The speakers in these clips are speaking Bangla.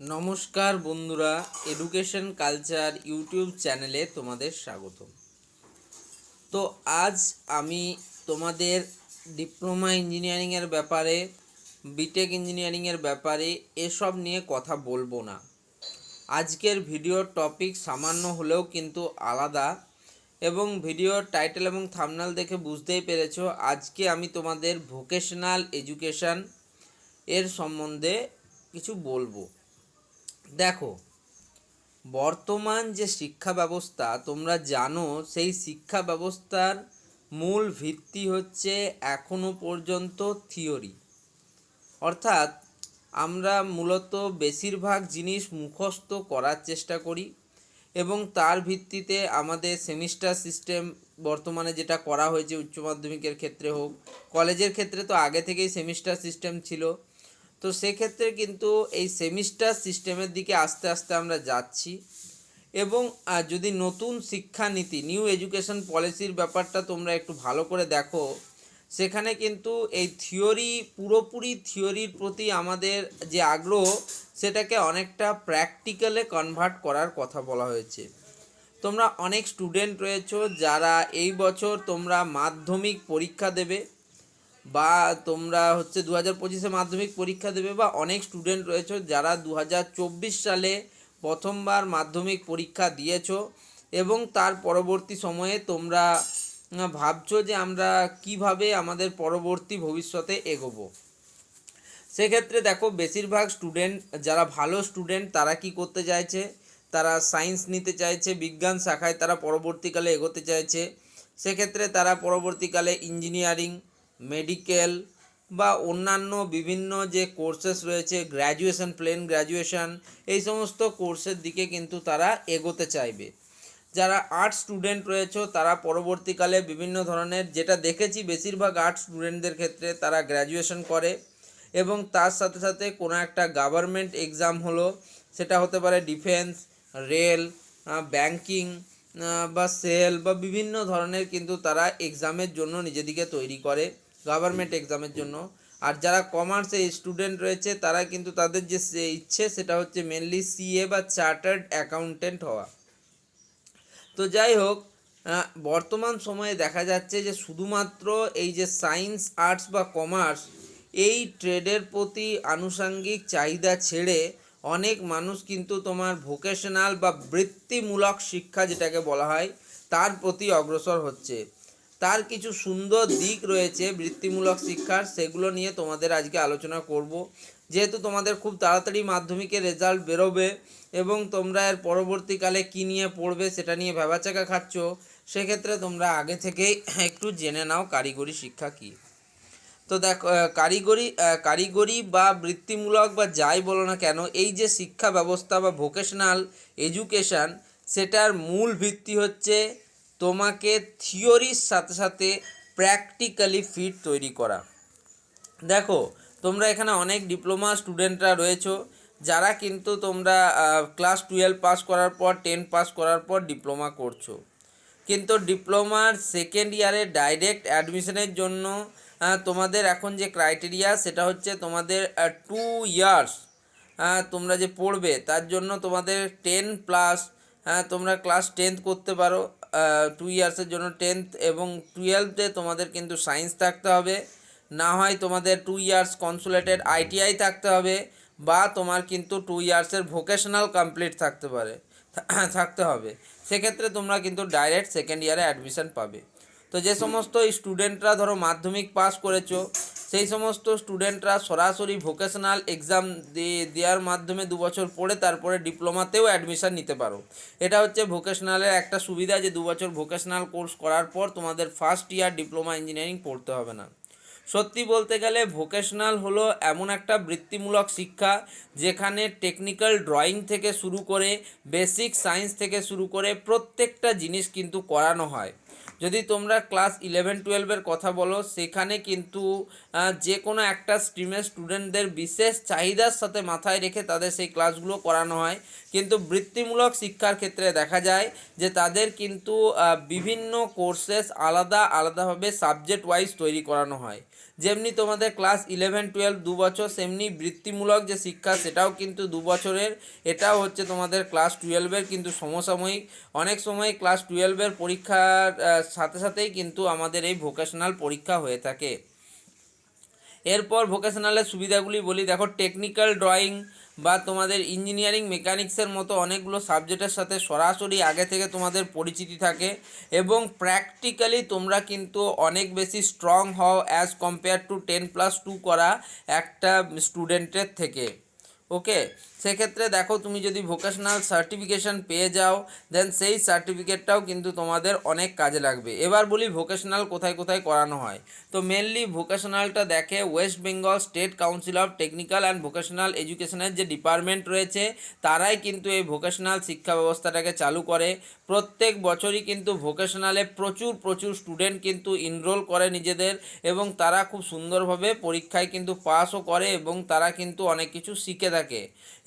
নমস্কার বন্ধুরা এডুকেশন কালচার ইউটিউব চ্যানেলে তোমাদের স্বাগত তো আজ আমি তোমাদের ডিপ্লোমা ইঞ্জিনিয়ারিংয়ের ব্যাপারে বিটেক ইঞ্জিনিয়ারিংয়ের ব্যাপারে এসব নিয়ে কথা বলব না। আজকের ভিডিওর টপিক সামান্য হলেও কিন্তু আলাদা এবং ভিডিওর টাইটেল এবং থামনাল দেখে বুঝতেই পেরেছ, আজকে আমি তোমাদের ভোকেশনাল এডুকেশন এর সম্বন্ধে কিছু বলব। দেখো, বর্তমান যে শিক্ষা ব্যবস্থা, তোমরা জানো সেই শিক্ষা ব্যবস্থার মূল ভিত্তি হচ্ছে এখনও পর্যন্ত থিওরি। অর্থাৎ আমরা মূলত বেশিরভাগ জিনিস মুখস্থ করার চেষ্টা করি এবং তার ভিত্তিতে আমাদের সেমিস্টার সিস্টেম বর্তমানে যেটা করা হয়েছে উচ্চ মাধ্যমিকের ক্ষেত্রে হোক, কলেজের ক্ষেত্রে তো আগে থেকেই সেমিস্টার সিস্টেম ছিল। তো সেক্ষেত্রে কিন্তু এই সেমিস্টার সিস্টেমের দিকে আস্তে আস্তে আমরা যাচ্ছি এবং যদি নতুন শিক্ষানীতি নিউ এডুকেশন পলিসির ব্যাপারটা তোমরা একটু ভালো করে দেখো, সেখানে কিন্তু এই থিওরি পুরোপুরি থিওরির প্রতি আমাদের যে আগ্রহ, সেটাকে অনেকটা প্র্যাকটিক্যালে কনভার্ট করার কথা বলা হয়েছে। তোমরা অনেক স্টুডেন্ট রয়েছো যারা এই বছর তোমরা মাধ্যমিক পরীক্ষা দেবে বা তোমরা হচ্ছে দু হাজার পঁচিশে মাধ্যমিক পরীক্ষা দেবে বা অনেক স্টুডেন্ট রয়েছে যারা দু হাজার চব্বিশ সালে প্রথমবার মাধ্যমিক পরীক্ষা দিয়েছ এবং তার পরবর্তী সময়ে তোমরা ভাবছ যে আমরা কীভাবে আমাদের পরবর্তী ভবিষ্যতে এগোবো। সেক্ষেত্রে দেখো বেশিরভাগ স্টুডেন্ট যারা ভালো স্টুডেন্ট তারা কি করতে চাইছে? তারা সায়েন্স নিতে চাইছে, বিজ্ঞান শাখায় তারা পরবর্তীকালে এগোতে চাইছে। সেক্ষেত্রে তারা পরবর্তীকালে ইঞ্জিনিয়ারিং মেডিকেল বা অন্যান্য বিভিন্ন যে কোর্সেস রয়েছে গ্র্যাজুয়েশন প্লেন গ্র্যাজুয়েশন এই সমস্ত কোর্সের দিকে কিন্তু তারা এগোতে চাইবে। যারা আর্টস স্টুডেন্ট রয়েছে, তারা পরবর্তীকালে বিভিন্ন ধরনের, যেটা দেখেছি বেশিরভাগ আর্টস স্টুডেন্টদের ক্ষেত্রে, তারা গ্র্যাজুয়েশন করে এবং তার সাথে সাথে কোনো একটা গভর্নমেন্ট এক্সাম হলো, সেটা হতে পারে ডিফেন্স রেল ব্যাংকিং বা সেল বা বিভিন্ন ধরনের কিন্তু তারা এক্সামের জন্য নিজেদিকে তৈরি করে। গভর্নমেন্ট এক্সামের জন্য। আর যারা কমার্সে স্টুডেন্ট রয়েছে, তারা কিন্তু তাদের যে ইচ্ছে, সেটা হচ্ছে মেনলি সিএ বা চার্টার্ড অ্যাকাউন্টেন্ট হওয়া। তো যাই হোক বর্তমান সময়ে দেখা যাচ্ছে যে শুধুমাত্র এই যে সায়েন্স আর্টস বা কমার্স এই ট্রেডের প্রতি আনুষঙ্গিক চাহিদা ছেড়ে অনেক মানুষ কিন্তু তোমার ভোকেশনাল বা বৃত্তিমূলক শিক্ষা, যেটাকে বলা হয়, তার প্রতি অগ্রসর হচ্ছে। তার কিছু সুন্দর দিক রয়েছে বৃত্তিমূলক শিক্ষার, সেগুলো নিয়ে তোমাদের আজকে আলোচনা করব। যেহেতু তোমাদের খুব তাড়াতাড়ি মাধ্যমিকের রেজাল্ট বেরোবে এবং তোমরা এর পরবর্তীকালে কী নিয়ে পড়বে সেটা নিয়ে ভেবাচাকা খাচ্ছ, সেক্ষেত্রে তোমরা আগে থেকেই একটু জেনে নাও কারিগরি শিক্ষা কী। তো দেখো কারিগরি কারিগরি বা বৃত্তিমূলক বা যাই বলো না কেন, এই যে শিক্ষা ব্যবস্থা বা ভোকেশনাল এডুকেশান সেটার মূল ভিত্তি হচ্ছে তোমাকে থিওরির সাথে সাথে প্র্যাকটিক্যালি ফিট তৈরি করা। দেখো, তোমরা এখানে অনেক ডিপ্লোমা স্টুডেন্টরা রয়েছো, যারা কিন্তু তোমরা ক্লাস টুয়েলভ পাস করার পর, টেন পাস করার পর ডিপ্লোমা করছ। কিন্তু ডিপ্লোমার সেকেন্ড ইয়ারে ডাইরেক্ট অ্যাডমিশনের জন্য তোমাদের এখন যে ক্রাইটেরিয়া, সেটা হচ্ছে তোমাদের টু ইয়ার্স তোমরা যে পড়বে, তার জন্য তোমাদের টেন প্লাস তোমরা ক্লাস টেন্থ করতে পারো। টু ইয়ার্সের জন্য টেন্থ এবং টুয়েলভে তোমাদের কিন্তু সায়েন্স থাকতে হবে। না হয় তোমাদের টু ইয়ার্স কনসুলেটেড আইটিআই থাকতে হবে বা তোমার কিন্তু টু ইয়ার্সের ভোকেশনাল কমপ্লিট থাকতে পারে, থাকতে হবে। সেক্ষেত্রে তোমরা কিন্তু ডাইরেক্ট সেকেন্ড ইয়ারে অ্যাডমিশন পাবে। তো যে সমস্ত স্টুডেন্টরা ধরো মাধ্যমিক পাস করেছ সেই সমস্ত স্টুডেন্টরা সরাসরি ভোকেশনাল এক্সাম দেওয়ার মাধ্যমে দু বছর পড়ে তারপরে ডিপ্লোমাতেও অ্যাডমিশান নিতে পারো। এটা হচ্ছে ভোকেশনালের একটা সুবিধা যে দু বছর ভোকেশনাল কোর্স করার পর তোমাদের ফার্স্ট ইয়ার ডিপ্লোমা ইঞ্জিনিয়ারিং পড়তে হবে না। সত্যি বলতে গেলে ভোকেশনাল হলো এমন একটা বৃত্তিমূলক শিক্ষা যেখানে টেকনিক্যাল ড্রয়িং থেকে শুরু করে বেসিক সায়েন্স থেকে শুরু করে প্রত্যেকটা জিনিস কিন্তু করানো হয়। যদি তোমরা ক্লাস ইলেভেন টুয়েলভের কথা বলো, সেখানে কিন্তু যে কোনো একটা স্ট্রিমের স্টুডেন্টদের বিশেষ চাহিদার সাথে মাথায় রেখে তাদের সেই ক্লাসগুলো করানো হয়। কিন্তু বৃত্তিমূলক শিক্ষার ক্ষেত্রে দেখা যায় যে তাদের কিন্তু বিভিন্ন কোর্সেস আলাদা, আলাদাভাবে সাবজেক্ট ওয়াইজ তৈরি করানো হয়। যেমনি তোমাদের ক্লাস ইলেভেন টুয়েলভ দু বছর, সেমনি বৃত্তিমূলক যে শিক্ষা, সেটাও কিন্তু দু বছরের। এটাও হচ্ছে তোমাদের ক্লাস টুয়েলভের কিন্তু সমসাময়িক। অনেক সময় ক্লাস টুয়েলভের পরীক্ষার সাথে সাথেই কিন্তু আমাদের এই ভোকেশনাল পরীক্ষা হয়ে থাকে। এরপর ভোকেশনালের সুবিধাগুলি বলি, দেখো টেকনিক্যাল ড্রয়িং বা তোমাদের ইঞ্জিনিয়ারিং মেকানিক্সের মতো অনেকগুলো সাবজেক্টের সাথে সরাসরি আগে থেকে তোমাদের পরিচিতি থাকে এবং প্র্যাকটিক্যালি তোমরা কিন্তু অনেক বেশি স্ট্রং হও as compare to ten plus two করা একটা স্টুডেন্টের থেকে। ওকে, সেক্ষেত্রে দেখো তুমি যদি ভোকেশনাল সার্টিফিকেশন পেয়ে যাও দেন সেই সার্টিফিকেটটাও কিন্তু তোমাদের অনেক কাজে লাগবে। এবার বলি ভোকেশনাল কোথায় কোথায় করানো হয়। তো মেনলি ভোকেশনালটা দেখে West Bengal State Council of Technical and Vocational এডুকেশনের যে ডিপার্টমেন্ট রয়েছে, তারাই কিন্তু এই ভোকেশনাল শিক্ষা ব্যবস্থাটাকে চালু করে। প্রত্যেক বছরই কিন্তু ভোকেশনালে প্রচুর প্রচুর স্টুডেন্ট কিন্তু ইনরোল করে নিজেদের এবং তারা খুব সুন্দরভাবে পরীক্ষায় কিন্তু পাসও করে এবং তারা কিন্তু অনেক কিছু শিখে থাকে।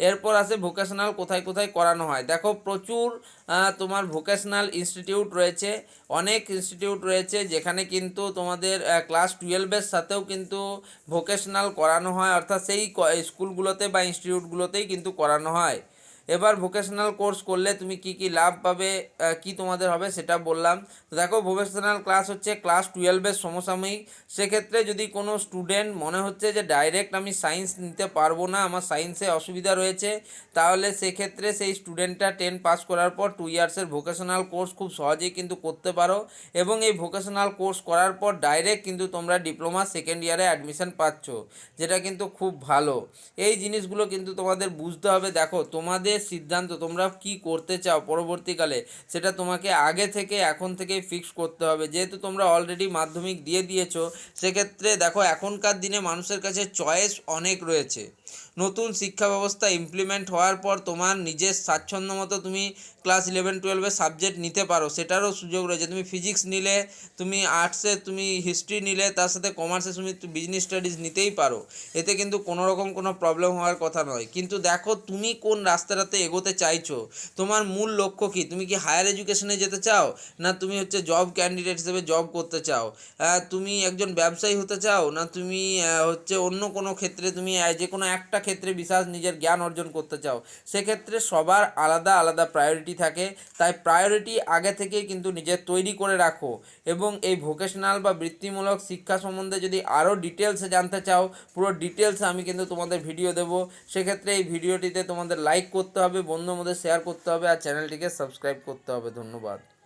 এরপর আছে ভোকেশনাল কোথায় কোথায় করানো হয়। দেখো প্রচুর তোমার ভোকেশনাল ইনস্টিটিউট রয়েছে। অনেক ইনস্টিটিউট রয়েছে যেখানে কিন্তু তোমাদের ক্লাস টুয়েলভের সাথেও কিন্তু ভোকেশনাল করানো হয়। অর্থাৎ সেই স্কুলগুলোতে বা ইনস্টিটিউটগুলোতেই কিন্তু করানো হয়। এবার ভোকেশনাল কোর্স করলে তুমি কি কি লাভ পাবে কি তোমাদের হবে সেটা বললাম। তো দেখো ভোকেশনাল ক্লাস হচ্ছে ক্লাস টুয়েলভের সমসাময়িক। সেক্ষেত্রে যদি কোনো স্টুডেন্ট মনে হচ্ছে যে ডাইরেক্ট আমি সায়েন্স নিতে পারব না, আমার সায়েন্সে অসুবিধা রয়েছে, তাহলে সেক্ষেত্রে সেই স্টুডেন্টটা টেন পাস করার পর টু ইয়ার্সের ভোকেশনাল কোর্স খুব সহজেই কিন্তু করতে পারো। এবং এই ভোকেশনাল কোর্স করার পর ডাইরেক্ট কিন্তু তোমরা ডিপ্লোমা সেকেন্ড ইয়ারে অ্যাডমিশন পাচ্ছ, যেটা কিন্তু খুব ভালো। এই জিনিসগুলো কিন্তু তোমাদের বুঝতে হবে। দেখো, তোমাদের সিদ্ধান্ত, তোমরা কি করতে চাও পরবর্তীকালে, সেটা তোমাকে আগে থেকে, এখন থেকেই ফিক্স করতে হবে। যেহেতু তোমরা অলরেডি মাধ্যমিক দিয়ে দিয়েছ, সেক্ষেত্রে দেখো, এখনকার দিনে মানুষের কাছে চয়েস অনেক রয়েছে। নতুন শিক্ষা ব্যবস্থা ইমপ্লিমেন্ট হওয়ার পর তোমার নিজের স্বাচ্ছন্দ্য মতো তুমি ক্লাস ইলেভেন টুয়েলভে সাবজেক্ট নিতে পারো। সেটারও সুযোগ রয়েছে। তুমি ফিজিক্স নিলে, তুমি আর্টসে তুমি হিস্ট্রি নিলে, তার সাথে কমার্সে তুমি বিজনেস স্টাডিজ নিতেই পারো। এতে কিন্তু কোনো রকম কোনো প্রবলেম হওয়ার কথা নয়। কিন্তু দেখো, তুমি কোন রাস্তাটাতে এগোতে চাইছো? তোমার মূল লক্ষ্য কি? তুমি কি হায়ার এডুকেশনে যেতে চাও? না তুমি হচ্ছে জব ক্যান্ডিডেট হিসেবে জব করতে চাও? তুমি একজন ব্যবসায়ী হতে চাও? না তুমি হচ্ছে অন্য কোনো ক্ষেত্রে তুমি যে কোনো একটা ক্ষেত্রে বিশেষ নিজের জ্ঞান অর্জন করতে চাও, সেক্ষেত্রে সবার আলাদা আলাদা প্রায়োরিটি থাকে। তাই প্রায়োরিটি আগে থেকেই কিন্তু নিজের তৈরি করে রাখো এবং এই ভোকেশনাল বা বৃত্তিমূলক শিক্ষা সম্বন্ধে যদি আরও ডিটেলসে জানতে চাও, পুরো ডিটেলসে আমি কিন্তু তোমাদের ভিডিও দেবো। সেক্ষেত্রে এই ভিডিওটিতে তোমাদের লাইক করতে হবে বন্ধুর মধ্যে শেয়ার করতে হবে আর চ্যানেলটিকে সাবস্ক্রাইব করতে হবে। ধন্যবাদ।